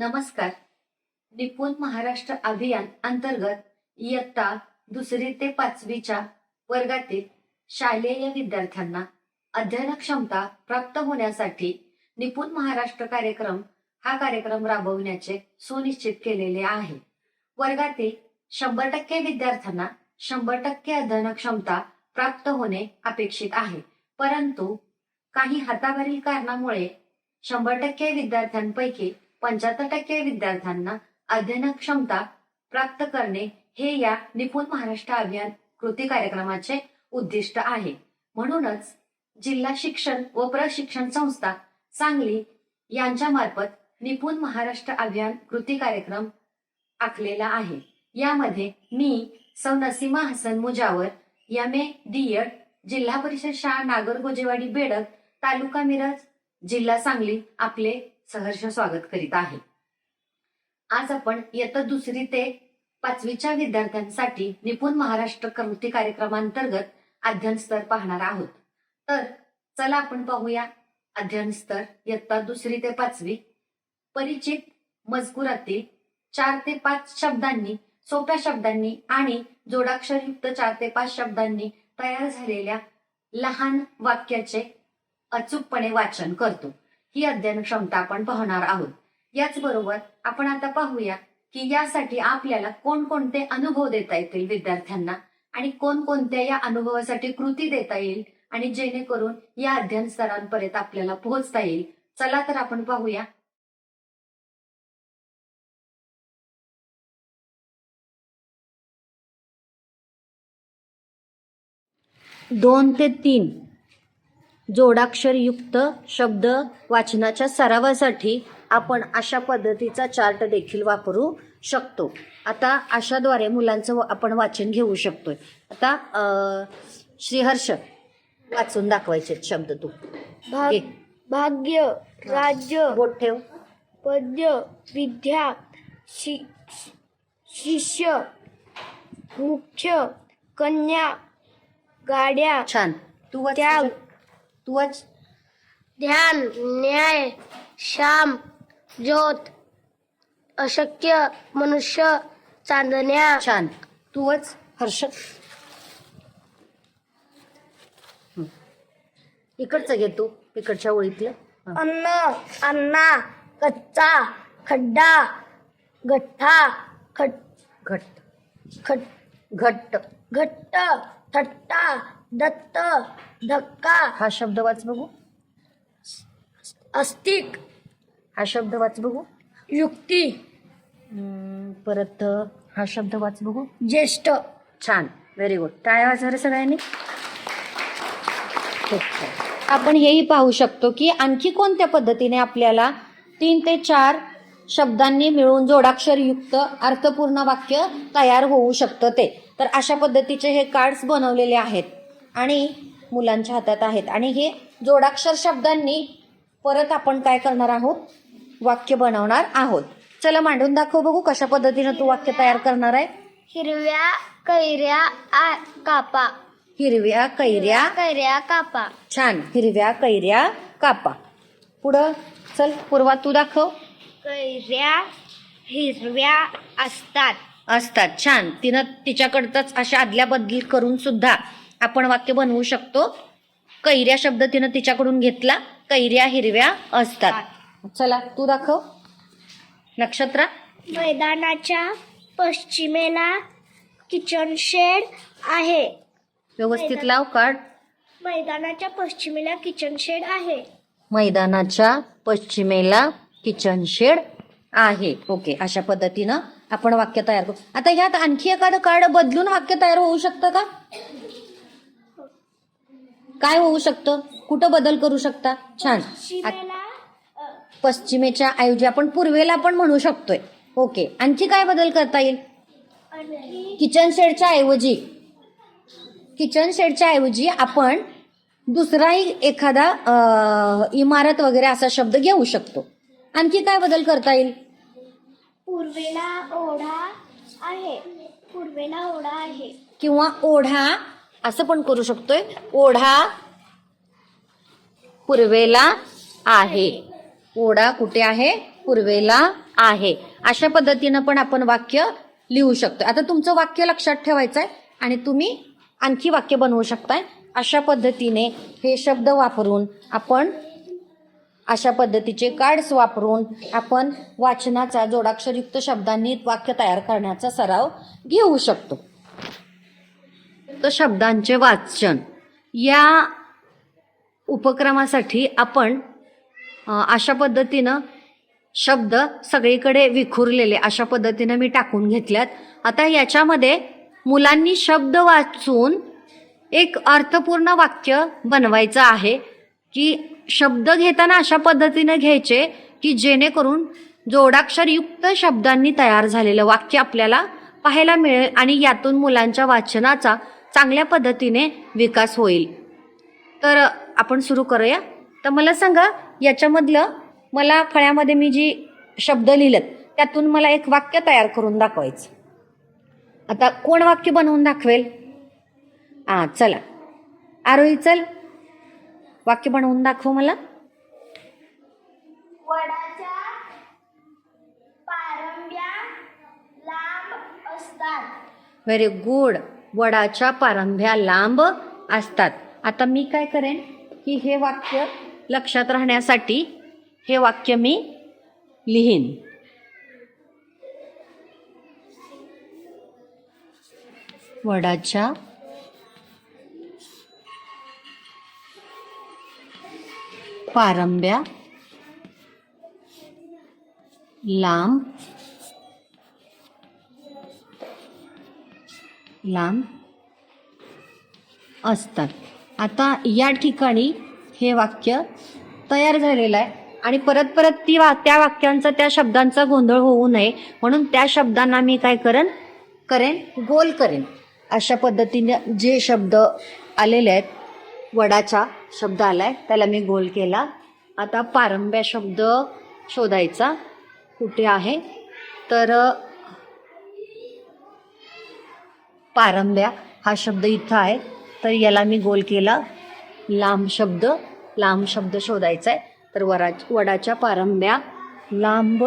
नमस्कार. निपुण महाराष्ट्र अभियान अंतर्गत इयत्ता दुसरी ते पाचवीच्या वर्गातील शालेय विद्यार्थ्यांना अध्ययन क्षमता प्राप्त होण्यासाठी निपुण महाराष्ट्र कार्यक्रम हा कार्यक्रम राबविण्याचे सुनिश्चित केलेले आहे. वर्गातील शंभर टक्के विद्यार्थ्यांना शंभर टक्के अध्ययन क्षमता प्राप्त होणे अपेक्षित आहे. परंतु काही हातावरील कारणामुळे शंभर टक्के विद्यार्थ्यांपैकी पंच्याहत्तर टक्के विद्यार्थ्यांना अध्ययन क्षमता प्राप्त करणे हे या निपुण महाराष्ट्र अभियान कृती कार्यक्रमाचे उद्दिष्ट आहे. म्हणूनच जिल्हा शिक्षण व प्रशिक्षण संस्था सांगली यांच्या मार्फत निपुण महाराष्ट्र अभियान कृती कार्यक्रम आखलेला आहे. यामध्ये मी सौ Nasima Hasan Mujawar M A DEd जिल्हा परिषद शाळा नागर गोजेवाडी बेडक तालुका मिरज जिल्हा सांगली आपले सहर्ष स्वागत करीत आहे. आज आपण इयत्ता दुसरी ते पाचवीच्या विद्यार्थ्यांसाठी निपुण महाराष्ट्र कृती कार्यक्रमांतर्गत अध्ययन स्तर पाहणार आहोत. तर चला आपण पाहूया अध्ययन स्तर इयत्ता दुसरी ते पाचवी. परिचित मजकुरातील चार ते पाच शब्दांनी सोप्या शब्दांनी आणि जोडाक्षरयुक्त चार ते पाच शब्दांनी तयार झालेल्या लहान वाक्याचे अचूकपणे वाचन करतो. ही अध्ययन क्षमता आपण पाहणार आहोत. याचबरोबर आपण आता पाहूया की यासाठी आपल्याला कोणकोणते अनुभव देता येतील विद्यार्थ्यांना आणि कोणकोणत्या या अनुभवासाठी कृती देता येईल आणि जेणेकरून या अध्ययन स्तरांपर्यंत आपल्याला पोहोचता येईल. चला तर आपण पाहूया. दोन ते तीन. जोडाक्षरयुक्त शब्द वाचनाच्या सरावासाठी आपण अशा पद्धतीचा चार्ट देखील वापरू शकतो. आता अशाद्वारे मुलांचं व- आपण वाचन घेऊ शकतोय. आता श्रीहर्ष वाचून दाखवायचे शब्द तू. भाग घे. भाग्य राज्य बोट ठेव. पद्य विद्या शि शिष्य मुख्य कन्या गाड्या छान. तू वाच त्याग. तू वाच ध्यान न्याय श्याम ज्योत अशक्य मनुष्य चांदण्या छान. तू वाच हर्ष. इकडचं घे तू इकडच्या ओळीतलं. हं. अन्न अन्ना कच्चा खड्डा गठ्ठा खट घट खट घट्ट. घट्ट थट्टा दत्त धक्का. हा शब्द वाच बघू. अस्तिक. हा शब्द वाच बघू. युक्ती. हम्म, परत हा शब्द वाच बघू. ज्येष्ठ. छान. व्हेरी गुड टाळ्या वाजवा रे सगळ्यांनी. खूप छान. आपण हेही पाहू शकतो की आणखी कोणत्या पद्धतीने आपल्याला तीन ते चार शब्दांनी मिळून जोडाक्षरयुक्त अर्थपूर्ण वाक्य तयार होऊ शकतं ते? तर अशा पद्धतीचे हे कार्ड्स बनवलेले आहेत. आणि मुलांच्या हातात आहेत. आणि हे जोडाक्षर शब्दांनी परत आपण काय करणार आहोत? वाक्य बनवणार आहोत. चला मांडून दाखव बघू कशा पद्धतीनं तू वाक्य तयार करणार आहे. हिरव्या कैऱ्या आ कापा. हिरव्या कैऱ्या कैऱ्या कापा. छान. हिरव्या कैऱ्या कापा. पुढं चल पूर्वा तू दाखव. कैऱ्या हिरव्या असतात. असतात. छान. तिनं तिच्याकडचंच अशा आदल्या बदली करून सुद्धा आपण वाक्य बनवू शकतो. कैऱ्या शब्द तिनं तिच्याकडून घेतला कैऱ्या हिरव्या असतात. चला तू दाखव. नक्षत्रा? मैदानाच्या पश्चिमेला किचन शेड आहे. व्यवस्थित लाव काढ. मैदानाच्या पश्चिमेला किचन शेड आहे. मैदानाच्या पश्चिमेला किचन शेड आहे. ओके अशा पद्धतीनं आपण वाक्य तयार करू. आता ह्यात आणखी एखादं कार्ड बदलून वाक्य तयार होऊ शकतं का? काय होऊ शकतं? कुठं बदल करू शकता? छान. पश्चिमेच्या ऐवजी आपण पूर्वेला पण म्हणू शकतोय. ओके. आणखी काय बदल करता येईल? किचन शेडच्या ऐवजी. किचन शेडच्या ऐवजी आपण दुसराही एखादा इमारत वगैरे असा शब्द घेऊ शकतो. आणखी काय बदल करता येईल? पूर्वेला ओढा आहे. पूर्वेला ओढा आहे. किंवा ओढा असं पण करू शकतोय. ओढा पूर्वेला आहे. ओढा कुठे आहे? पूर्वेला आहे. अशा पद्धतीनं पण आपण वाक्य लिहू शकतो आता तुमचं वाक्य लक्षात ठेवायचं आहे आणि तुम्ही आणखी वाक्य बनवू शकताय. अशा पद्धतीने हे शब्द वापरून आपण अशा पद्धतीचे कार्ड्स वापरून आपण वाचनाचा जोडाक्षरयुक्त शब्दांनी वाक्य तयार करण्याचा सराव घेऊ शकतो. तर शब्दांचे वाचन. या उपक्रमासाठी आपण अशा पद्धतीनं शब्द सगळीकडे विखुरलेले अशा पद्धतीनं मी टाकून घेतल्यात. आता याच्यामध्ये मुलांनी शब्द वाचून एक अर्थपूर्ण वाक्य बनवायचं आहे की शब्द घेताना अशा पद्धतीनं घ्यायचे की जेणेकरून जोडाक्षरयुक्त शब्दांनी तयार झालेलं वाक्य आपल्याला पाहायला मिळेल आणि यातून मुलांच्या वाचनाचा चांगल्या पद्धतीने विकास होईल. तर आपण सुरू करूया. तर मला सांगा याच्यामधलं मला फळ्यामध्ये मी जी शब्द लिहिलेत त्यातून मला एक वाक्य तयार करून दाखवायचं. आता कोण वाक्य बनवून दाखवेल? हां चला. आरोही चल. वाक्य बनवून दाखव मला. व्हेरी गुड वडाच्या पारंभ्या लांब असतात. आता मी काय करेन? की हे वाक्य लक्षात राहण्यासाठी हे वाक्य मी लिहीन. वडाच्या पारंब्या लांब लांब असतात. आता या ठिकाणी हे वाक्य तयार झालेलं आहे. आणि परत परत ती वा त्या वाक्यांचा त्या शब्दांचा गोंधळ होऊ नये. म्हणून त्या शब्दांना मी काय करेन? करेन गोल करेन. अशा पद्धतीने जे शब्द आलेले आहेत वडाचा शब्द आलाय त्याला मी गोल केला. आता पारंब्या शब्द शोधायचा. कुठे आहे? तर पारंब्या हा शब्द इथं आहे. तर याला मी गोल केला. लांब शब्द लांब शब्द शोधायचा आहे. तर वरा वडाच्या पारंब्या लांब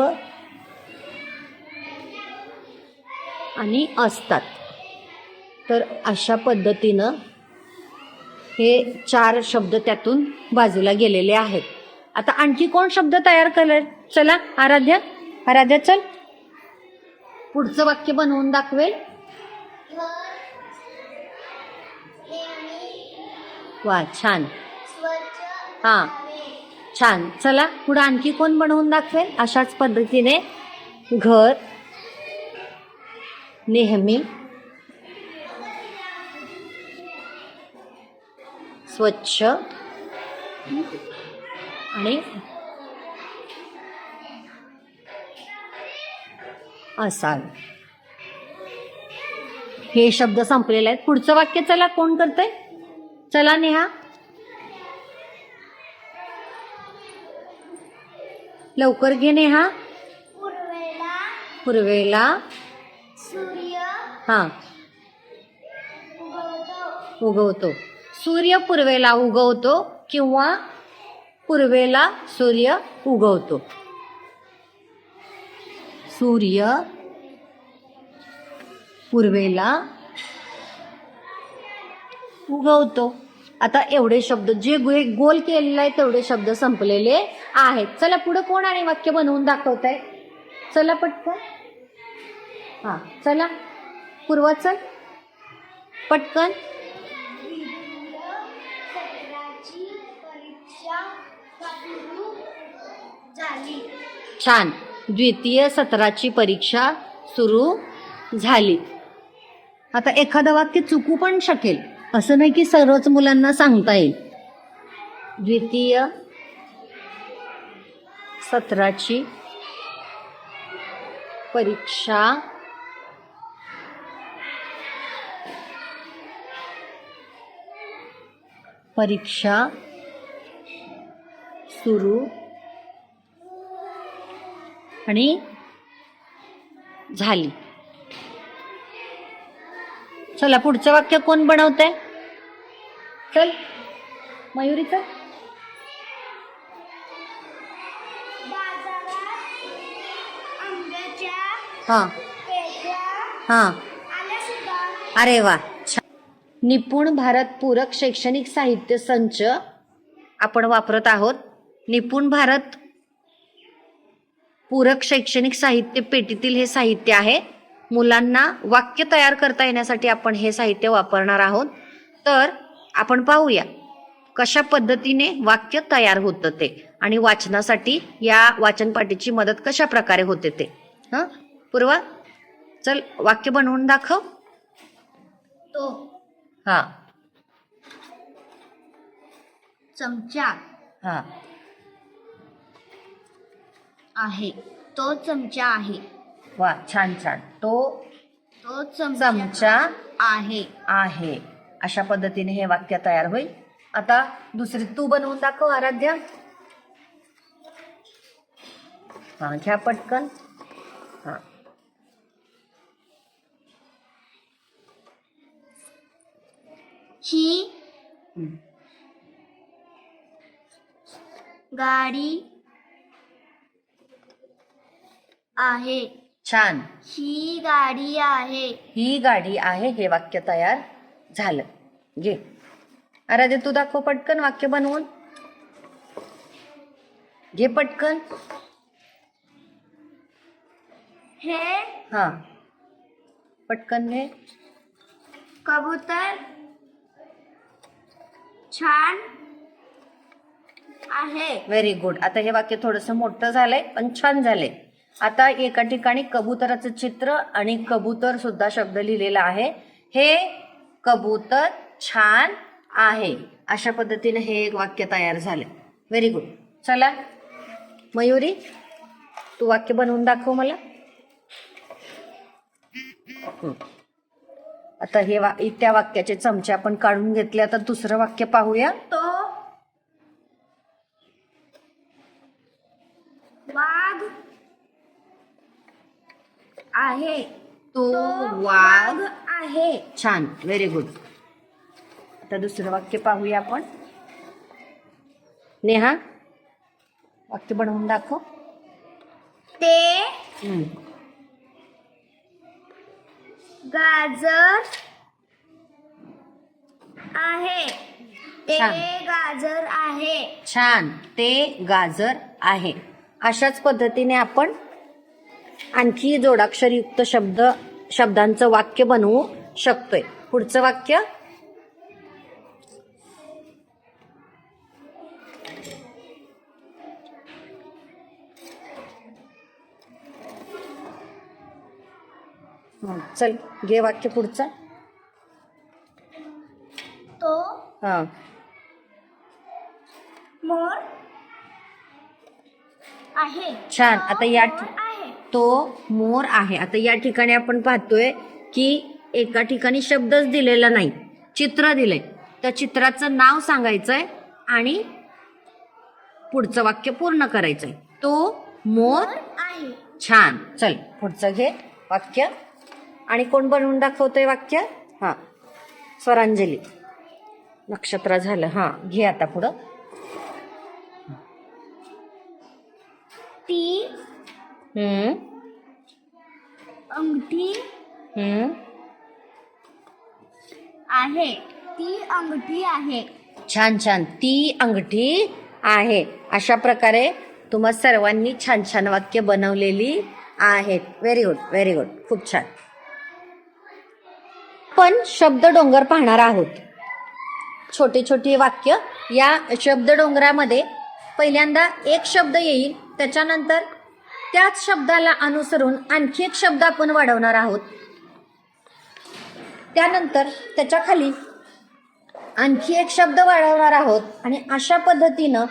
आणि असतात. तर अशा पद्धतीनं हे चार शब्द त्यातून बाजूला गेलेले आहेत. आता आणखी कोण शब्द तयार कर चला आराध्या. आराध्या चल. पुढचं वाक्य बनवून दाखवेल. वा छान. हां छान. चला पुढं आणखी कोण बनवून दाखवेल? अशाच पद्धतीने घर नेहमी स्वच्छ आणि असाल हे शब्द संपलेले आहेत. पुढचं वाक्य चला कोण करतंय? चला नेहा। लवकर घे नेहा। पूर्वेला। पूर्वेला। सूर्य। हा। उगवतो। उगवतो। सूर्य पूर्वेला उगवतो किंवा पूर्वेला सूर्य उगवतो। सूर्य पूर्वेला उगवतो. आता एवढे शब्द जे गोल केलेले आहे तेवढे शब्द संपलेले आहेत. चला पुढे कोण आणि वाक्य बनवून दाखवत आहे चला पटकन. हा चला. पूर्वा चल पटकन. छान. द्वितीय सत्राची परीक्षा सुरू झाली. आता एखादं वाक्य चुकू पण शकेल. असं नाही की सर्वच मुलांना सांगता येईल. द्वितीय सत्राची परीक्षा. परीक्षा सुरू. आणि झाली. चला पुढचं वाक्य कोण चल मयुरी चल बाजारात हा. हा. अरे वा. निपुण भारत पूरक शैक्षणिक साहित्य संच आपण वापरत आहोत. निपुण भारत पूरक शैक्षणिक साहित्य पेटीतील हे साहित्य आहे. मुलांना वाक्य तयार करता येण्यासाठी आपण हे साहित्य वापरणार आहोत. तर आपण पाहूया कशा पद्धतीने वाक्य तयार होतं ते आणि वाचनासाठी या वाचनपाठीची मदत कशा प्रकारे होते ते. हां? पूर्वा चल वाक्य बनवून दाखव. तो. हा. चमचा. हा. आहे. तो चमचा आहे. वा छान छान. तो तो चमचा आहे. आहे. अशा पद्धतीने हे वाक्य तयार होईल. आता दुसरी तू बनवून दाखव आराध्या. हा घ्या पटकन. हा. ही. गाडी आहे. छान. ही गाडी आहे. ही गाडी आहे हे वाक्य तयार झालं. घे. आराध्या तू दाखव पटकन वाक्य बनवून. घे पटकन. हे हा. पटकन घे. कबूतर छान आहे. व्हेरी गुड आता हे वाक्य थोडंसं मोठं झालंय पण छान झालंय. आता एका ठिकाणी कबुतराचं चित्र आणि कबूतर सुद्धा शब्द लिहिलेला आहे. हे कबूतर छान आहे. अशा पद्धतीने हे एक वाक्य तयार झालं. व्हेरी गुड चला. मयुरी तू वाक्य बनवून दाखव मला. आता हे वा त्या वाक्याचे चमचे आपण काढून घेतले. आता दुसरं वाक्य पाहूया. तो वाघ आहे. तो वाघ आहे. छान व्हेरी गुड आता दुसरं वाक्य पाहूया आपण. नेहा वाक्य बनवून दाखव. ते. गाजर आहे. ते छान. गाजर आहे. छान ते गाजर आहे. अशाच पद्धतीने आपण आणखी जोडाक्षरयुक्त शब्द शब्दांचं वाक्य बनवू शकतोय. पुढचं वाक्य? चल घे वाक्य पुढचं. तो हा. मोर आहे. छान. आता या तो मोर आहे. आता या ठिकाणी आपण पाहतोय की एका ठिकाणी शब्दच दिलेला नाही. चित्र दिलंय. त्या चित्राचं नाव सांगायचंय आणि पुढचं वाक्य पूर्ण करायचंय. तो मोर आहे. छान. चल पुढचं घे वाक्य. आणि कोण बनवून दाखवतोय वाक्य? हा स्वरांजली. नक्षत्र झालं. हा घे आता पुढं. ती अंगठी हम्म. आहे. ती अंगठी आहे. छान छान. ती अंगठी आहे. अशा प्रकारे तुम्हा सर्वांनी छान छान वाक्य बनवलेली आहेत व्हेरी गुड व्हेरी गुड खूप छान. पण शब्द डोंगर पाहणार आहोत. छोटे छोटे वाक्य या शब्द डोंगरामध्ये पहिल्यांदा एक शब्द येईल. त्याच्यानंतर त्याच शब्दाला अनुसरून आणखी एक शब्द आपण वाढवणार आहोत. त्यानंतर त्याच्याखाली आणखी एक शब्द वाढवणार आहोत आणि अशा पद्धतीनं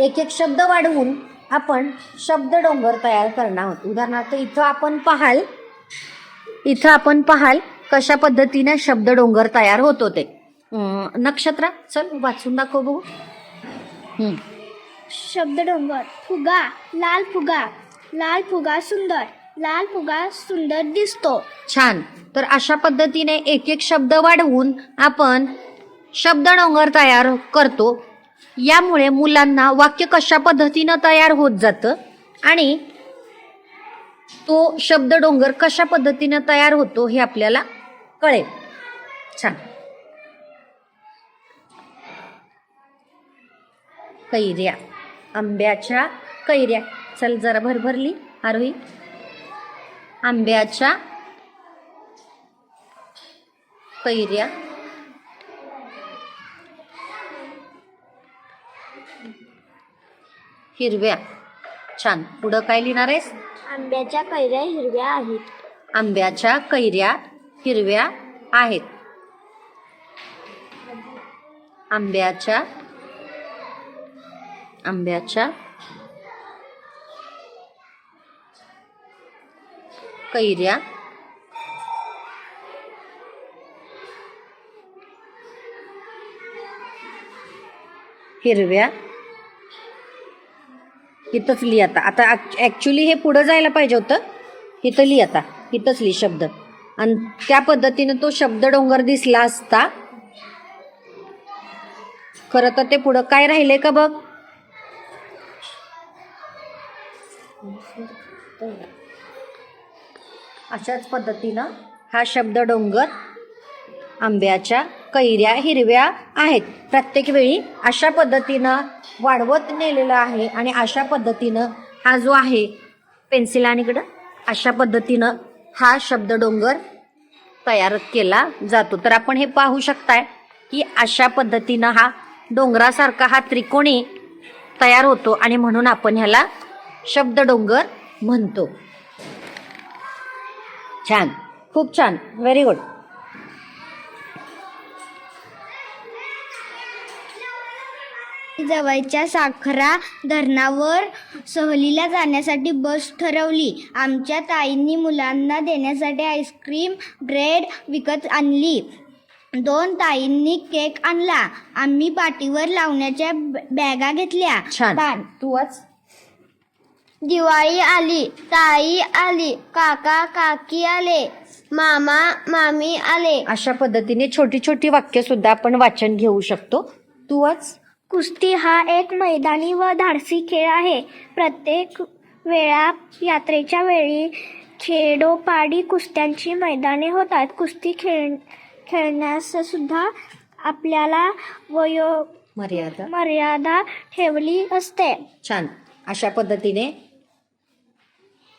एक एक शब्द वाढवून आपण शब्द डोंगर तयार करणार आहोत. उदाहरणार्थ इथं आपण पाहाल इथं आपण पाहाल कशा पद्धतीने शब्द डोंगर तयार होत होते नक्षत्र चल वाचून दाखव बघू. शब्द डोंगर फुगा लाल फुगा लाल फुगा सुंदर लाल फुगा सुंदर दिसतो. छान. तर अशा पद्धतीने एक एक शब्द वाढवून आपण शब्द डोंगर तयार करतो. यामुळे मुलांना वाक्य कशा पद्धतीनं तयार होत जातं आणि तो शब्द डोंगर कशा पद्धतीनं तयार होतो हे आपल्याला कळेल. छान. कैर्या आंब्याच्या कैऱ्या. चल जरा भरभरली. आरोही. आंब्याच्या कैऱ्या. हिरव्या. छान. पुढं काय लिहिणार आहेस? आंब्याच्या कैऱ्या हिरव्या आहेत. आंब्याच्या कैऱ्या हिरव्या आहेत. आंब्याच्या आंब्याच्या कैऱ्या हिरव्या. इथंच लिही आता. आता ॲक्च्युली हे पुढं जायला पाहिजे होतं. इथं लिही आता. इथंच लिही शब्द. आणि त्या पद्धतीनं तो शब्द डोंगर दिसला असता खरं तर ते पुढं काय राहिलंय का बघ? अशाच पद्धतीनं हा शब्द डोंगर आंब्याच्या कैऱ्या हिरव्या आहेत. प्रत्येक वेळी अशा पद्धतीनं वाढवत नेलेलं आहे आणि अशा पद्धतीनं हा जो आहे पेन्सिल आणि इकडं अशा पद्धतीनं हा शब्द डोंगर तयार केला जातो. तर आपण हे पाहू शकताय की अशा पद्धतीनं हा डोंगरासारखा हा त्रिकोणी तयार होतो आणि म्हणून आपण ह्याला शब्द डोंगर म्हणतो. छान. खूप छान. व्हेरी गुड जवळच्या साखरा धरणावर सहलीला जाण्यासाठी बस ठरवली. आमच्या ताईंनी मुलांना देण्यासाठी आईस्क्रीम ब्रेड विकत आणली. दोन ताईंनी केक आणला. आम्ही पाठीवर लावण्याच्या बॅगा घेतल्या. छान. तू वाच. दिवाळी आली ताई आली काका काकी आले मामा मामी आले. अशा पद्धतीने छोटी छोटी वाक्य सुद्धा आपण वाचन घेऊ शकतो. तू वाच कुस्ती हा एक मैदानी व धाडसी खेळ आहे. प्रत्येक वेळा यात्रेच्या वेळी खेडोपाडी कुस्त्यांची मैदाने होतात. कुस्ती खेळ खेळण्यास सुद्धा आपल्याला वयो मर्यादा. मर्यादा ठेवली असते. छान. अशा पद्धतीने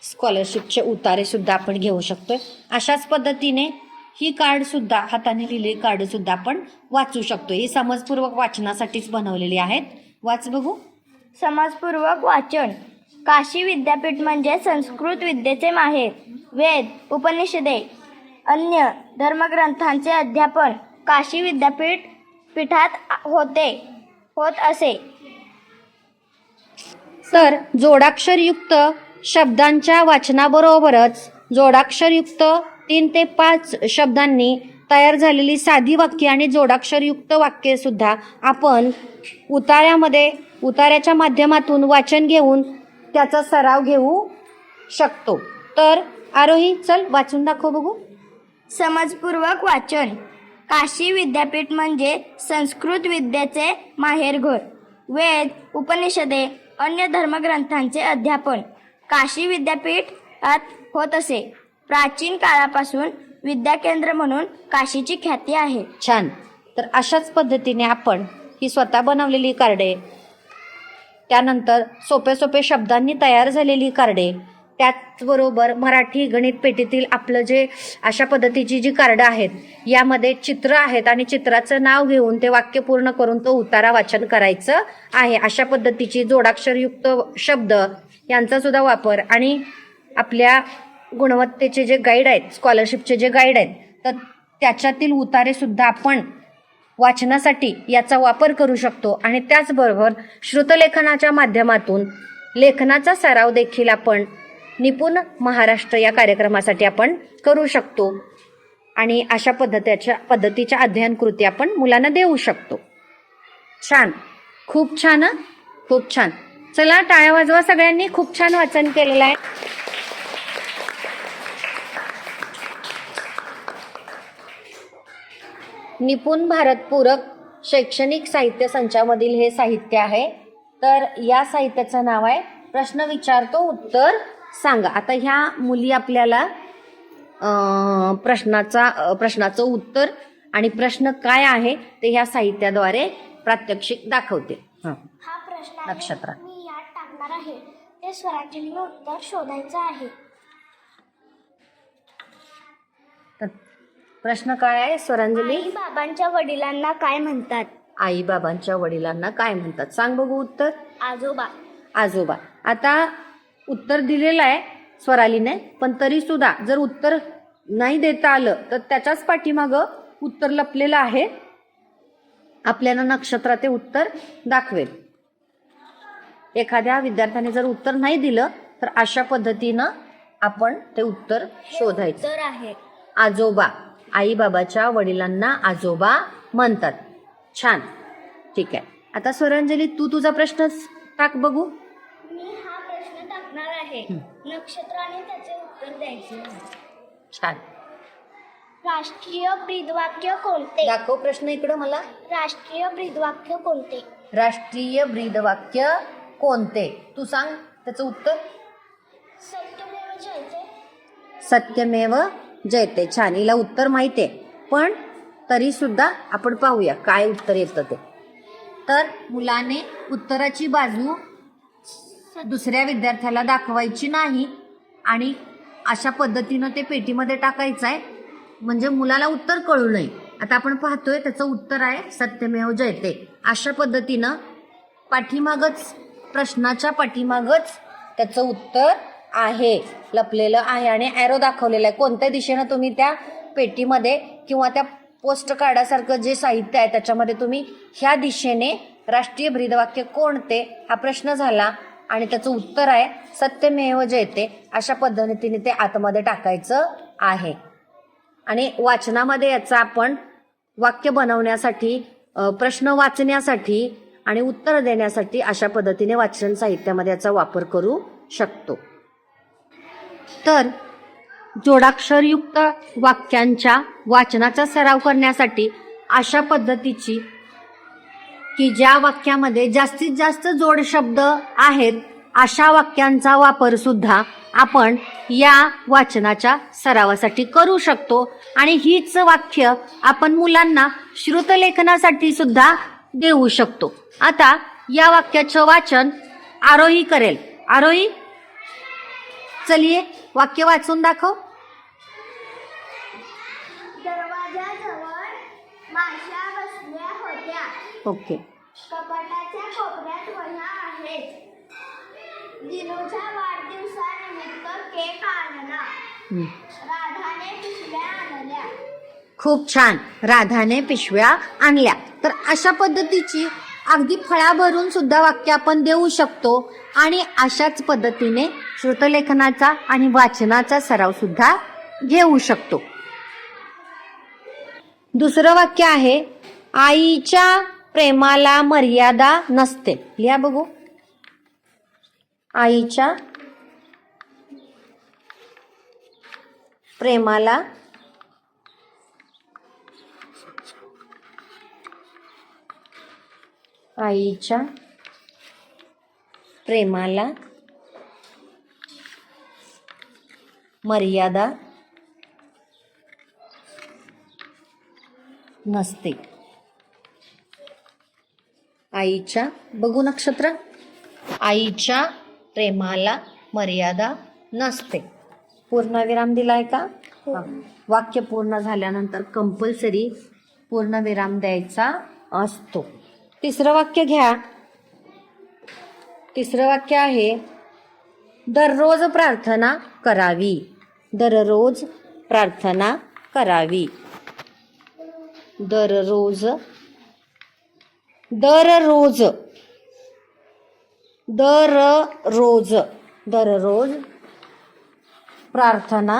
स्कॉलरशिपचे उतारे सुद्धा आपण घेऊ शकतोय. अशाच पद्धतीने ही कार्ड सुद्धा हाताने लिहिलेली कार्ड सुद्धा आपण वाचू शकतो ही समजपूर्वक वाचनासाठीच बनवलेली आहेत. वाच बघू. समाजपूर्वक वाचन. काशी विद्यापीठ म्हणजे संस्कृत विद्येचे माहेर. वेद उपनिषदे अन्य धर्मग्रंथांचे अध्यापन काशी विद्यापीठ पीठात होते होत असे. तर जोडाक्षरयुक्त शब्दांच्या वाचनाबरोबरच जोडाक्षरयुक्त तीन ते पाच शब्दांनी तयार झालेली साधी वाक्य आणि जोडाक्षरयुक्त वाक्ये सुद्धा आपण उतार्यामध्ये उतार्याच्या माध्यमातून वाचन घेऊन त्याचा सराव घेऊ शकतो. तर आरोही चल वाचून दाखव बघू. समजपूर्वक वाचन. काशी विद्यापीठ म्हणजे संस्कृत विद्येचे माहेरघर. वेद उपनिषदे अन्य धर्मग्रंथांचे अध्यापन. काशी विद्यापीठात होत असे. प्राचीन काळापासून विद्याकेंद्र म्हणून काशीची ख्याती आहे. छान. तर अशाच पद्धतीने आपण ही स्वतः बनवलेली कार्डे त्यानंतर सोपे सोपे शब्दांनी तयार झालेली कार्डे त्याचबरोबर मराठी गणित पेटीतील आपलं जे अशा पद्धतीची जी कार्डं आहेत यामध्ये चित्र आहेत आणि चित्राचं नाव घेऊन ते वाक्य पूर्ण करून तो उतारा वाचन करायचं आहे. अशा पद्धतीची जोडाक्षरयुक्त शब्द यांचा सुद्धा वापर. आणि आपल्या गुणवत्तेचे जे गाईड आहेत स्कॉलरशिपचे जे गाईड आहेत तर त्याच्यातील उतारे सुद्धा आपण वाचनासाठी याचा वापर करू शकतो. आणि त्याचबरोबर श्रुतलेखनाच्या माध्यमातून लेखनाचा सराव देखील आपण निपुण महाराष्ट्र या कार्यक्रमासाठी आपण करू शकतो. आणि अशा पद्धतीच्या पद्धतीच्या अध्ययन कृती आपण मुलांना देऊ शकतो. छान. खूप छान खूप छान. चला टाळ्या वाजवा सगळ्यांनी खूप छान वाचन केलेलं आहे निपुण भारत पूरक शैक्षणिक साहित्य संचामधील हे साहित्य आहे तर या साहित्याचं नाव आहे प्रश्न विचारतो उत्तर सांगा आता ह्या मुली आपल्याला प्रश्नाचा प्रश्नाचं उत्तर आणि प्रश्न काय आहे ते ह्या साहित्याद्वारे प्रात्यक्षिक दाखवते हं. हा प्रश्न आहे. नक्षत्र. आहे. ते स्वरांजलीने उत्तर शोधायचं आहे. तर प्रश्न काय आहे स्वरांजली? आई बाबांच्या वडिलांना काय म्हणतात? आई बाबांच्या वडिलांना काय म्हणतात? सांग बघू उत्तर. आजोबा. आजोबा. आता उत्तर दिलेलं आहे स्वरालीने पण तरी सुद्धा जर उत्तर नाही देता आलं तर त्याच्याच पाठीमागं उत्तर लपलेलं आहे. आपल्याला नक्षत्रात ते उत्तर दाखवेल. एखाद्या विद्यार्थ्याने जर उत्तर नाही दिलं तर अशा पद्धतीनं आपण ते उत्तर शोधायचं. तर आहे. आजोबा. आई बाबाच्या वडिलांना आजोबा म्हणतात. छान. ठीक आहे. आता स्वरांजली तू तुझा प्रश्न टाक बघू. मी हा प्रश्न टाकणार आहे. नक्षत्राने त्याचे उत्तर द्यायचे. छान. राष्ट्रीय ब्रीदवाक्य कोणते? दाखव प्रश्न इकडं मला. राष्ट्रीय ब्रीदवाक्य कोणते? राष्ट्रीय ब्रीदवाक्य कोणते? तू सांग त्याचं उत्तर. सत्यमेव जयते. सत्यमेव जयते. छान हिला उत्तर माहिती आहे. पण तरी सुद्धा आपण पाहूया काय उत्तर येतं ते. तर मुलाने उत्तराची बाजू दुसऱ्या विद्यार्थ्याला दाखवायची नाही आणि अशा पद्धतीनं ते पेटीमध्ये टाकायचं आहे. म्हणजे मुलाला उत्तर कळू नये. आता आपण पाहतोय त्याचं उत्तर आहे सत्यमेव जयते. अशा पद्धतीनं पाठीमागच प्रश्नाच्या पाठीमागच त्याचं उत्तर आहे. लपलेलं आहे आणि ॲरो दाखवलेलं आहे. कोणत्या दिशेनं तुम्ही त्या पेटीमध्ये किंवा त्या पोस्ट कार्डासारखं जे साहित्य आहे त्याच्यामध्ये तुम्ही ह्या दिशेने राष्ट्रीय ब्रीदवाक्य कोणते? हा प्रश्न झाला आणि त्याचं उत्तर आहे सत्यमेव जयते अशा पद्धतीने ते आतमध्ये टाकायचं आहे. आणि वाचनामध्ये याचा आपण वाक्य बनवण्यासाठी प्रश्न वाचण्यासाठी आणि उत्तर देण्यासाठी अशा पद्धतीने वाचन साहित्यामध्ये याचा वापर करू शकतो. तर जोडाक्षरयुक्त वाक्यांच्या वाचनाचा सराव करण्यासाठी अशा पद्धतीची की ज्या वाक्यामध्ये जास्तीत जास्त जोड शब्द आहेत अशा वाक्यांचा वापर सुद्धा आपण या वाचनाच्या सरावासाठी करू शकतो. आणि हीच वाक्य आपण मुलांना श्रुतलेखनासाठी सुद्धा देऊ शकतो. आता या वाक्याचं वाचन आरोही करेल. आरोही चलिये वाक्य वाचून दाखव. दरवाजाजवळ माश्या बसल्या होत्या. ओके. कपाटाच्या कोपऱ्यात वह्या आहेत. दिनूच्या वाढदिवसानिमित्त केक आणला. हं. राधाने पिशव्या आणल्या. खूप छान. राधाने पिशव्या आणल्या. तर अशा पद्धतीची अगदी फळाभरून सुद्धा वाक्य आपण देऊ शकतो आणि अशाच पद्धतीने श्रुतलेखनाचा आणि वाचनाचा सराव सुद्धा घेऊ शकतो. दुसरं वाक्य आहे आईच्या प्रेमाला मर्यादा नसते. लिहा बघू. आईच्या प्रेमाला आईच्या प्रेमाला मर्यादा नसते. आईच्या बघू नक्षत्र. आईच्या प्रेमाला मर्यादा नसते. पूर्णविराम दिलाय का? हा. वाक्य पूर्ण झाल्यानंतर कंपल्सरी पूर्णविराम द्यायचा असतो. तिसरं वाक्य घ्या. तिसरं वाक्य आहे, दररोज प्रार्थना करावी. दररोज प्रार्थना करावी. दररोज दररोज दररोज दररोज प्रार्थना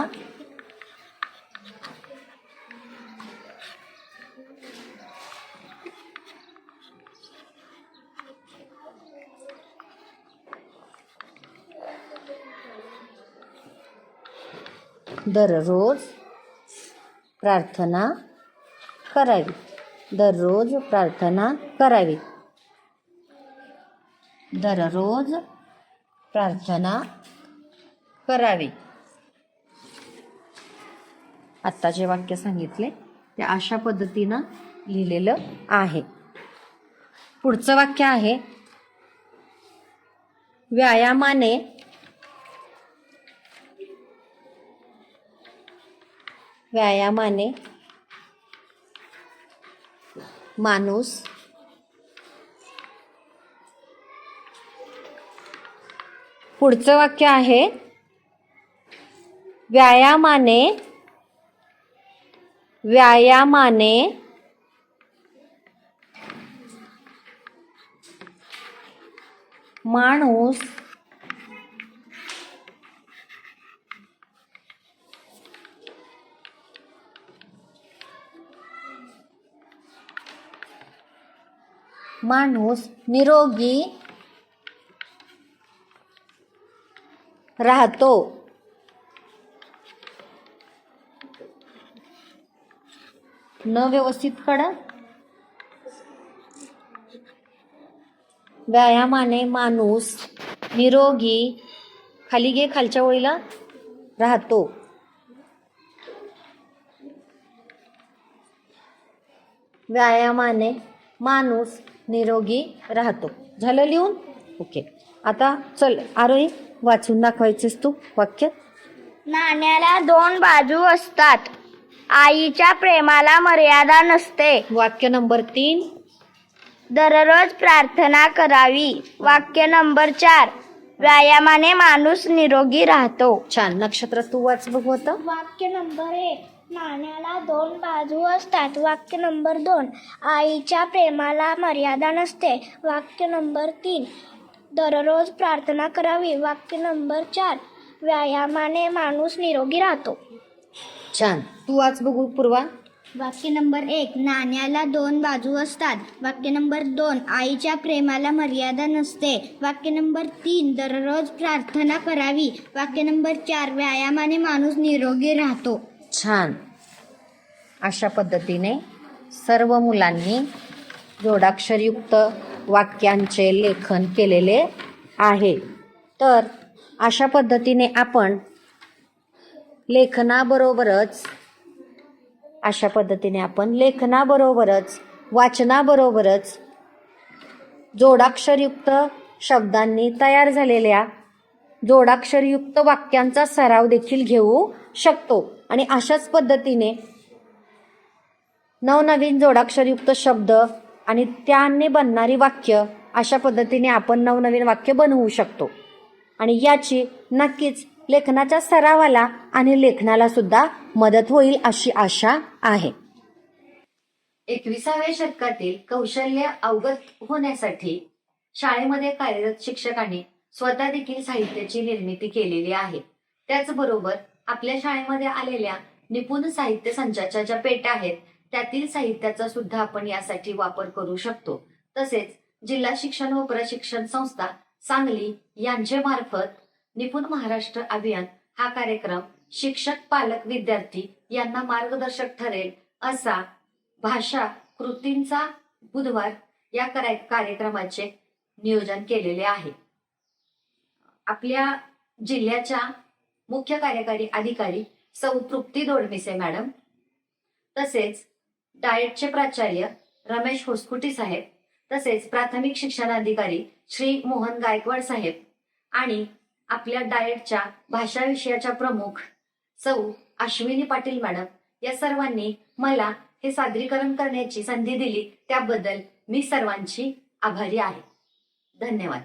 दररोज प्रार्थना करावी. दररोज प्रार्थना करावी. दररोज प्रार्थना करावी. आत्ता जे वाक्य सांगितले ते अशा पद्धतीनं लिहिलेलं आहे. पुढचं वाक्य आहे व्यायामाने व्यायामाने माणूस पुढचं वाक्य आहे व्यायामाने व्यायामाने माणूस माणूस निरोगी राहतो. न व्यवस्थित कडा व्यायामाने माणूस निरोगी खाली घे खालच्या ओळीला. राहतो. व्यायामाने माणूस निरोगी राहतो. झालं लिहून? ओके. आता चल आरोही वाचून दाखवायचेस तू वाक्य. नाण्याला दोन बाजू असतात. आईच्या प्रेमाला मर्यादा नसते. वाक्य नंबर तीन. दररोज प्रार्थना करावी. वाक्य नंबर चार. व्यायामाने माणूस निरोगी राहतो. छान. नक्षत्र तू वाच बघू आता. वाक्य नंबर एक. नाण्याला दोन बाजू असतात. वाक्य नंबर दोन. आईच्या प्रेमाला मर्यादा नसते. वाक्य नंबर तीन. दररोज प्रार्थना करावी. वाक्य नंबर चार. व्यायामाने माणूस निरोगी राहतो. छान. तू वाच बघू पूर्वा. वाक्य नंबर एक. नाण्याला दोन बाजू असतात. वाक्य नंबर दोन. आईच्या प्रेमाला मर्यादा नसते. वाक्य नंबर तीन. दररोज प्रार्थना करावी. वाक्य नंबर चार. व्यायामाने माणूस निरोगी राहतो. छान. अशा पद्धतीने सर्व मुलांनी जोडाक्षरयुक्त वाक्यांचे लेखन केलेले आहे. तर अशा पद्धतीने आपण लेखनाबरोबरच अशा पद्धतीने आपण लेखनाबरोबरच वाचनाबरोबरच जोडाक्षरयुक्त शब्दांनी तयार झालेल्या जोडाक्षरयुक्त वाक्यांचा सराव देखील घेऊ शकतो. आणि अशाच पद्धतीने नवनवीन जोडाक्षरयुक्त शब्द आणि त्याने बनणारी वाक्य अशा पद्धतीने आपण नवनवीन वाक्य बनवू शकतो. आणि याची नक्कीच लेखनाच्या सरावाला आणि लेखनाला सुद्धा मदत होईल अशी आशा आहे. एकविसाव्या शतकातील कौशल्य अवगत होण्यासाठी शाळेमध्ये कार्यरत शिक्षकांनी स्वतः देखील साहित्याची निर्मिती केलेली आहे. त्याचबरोबर आपल्या शाळेमध्ये आलेल्या निपुण साहित्य संचाच्या ज्या पेट्या आहेत त्यातील साहित्याचा सुद्धा आपण यासाठी वापर करू शकतो. तसेच जिल्हा शिक्षण व प्रशिक्षण संस्था सांगली यांचे मार्फत निपुण महाराष्ट्र अभियान हा कार्यक्रम शिक्षक पालक विद्यार्थी यांना मार्गदर्शक ठरेल असा भाषा कृतींचा बुधवार या कार्यक्रमाचे नियोजन केलेले आहे. आपल्या जिल्ह्याच्या मुख्य कार्यकारी अधिकारी सौ तृप्ती दोडमिसे मॅडम. तसेच डाएटचे प्राचार्य रमेश होसकुटी साहेब. तसेच प्राथमिक शिक्षणाधिकारी श्री मोहन गायकवाड साहेब. आणि आपल्या डाएटच्या भाषा विषयाच्या प्रमुख सौ अश्विनी पाटील मॅडम. या सर्वांनी मला हे सादरीकरण करण्याची संधी दिली. त्याबद्दल मी सर्वांची आभारी आहे. धन्यवाद.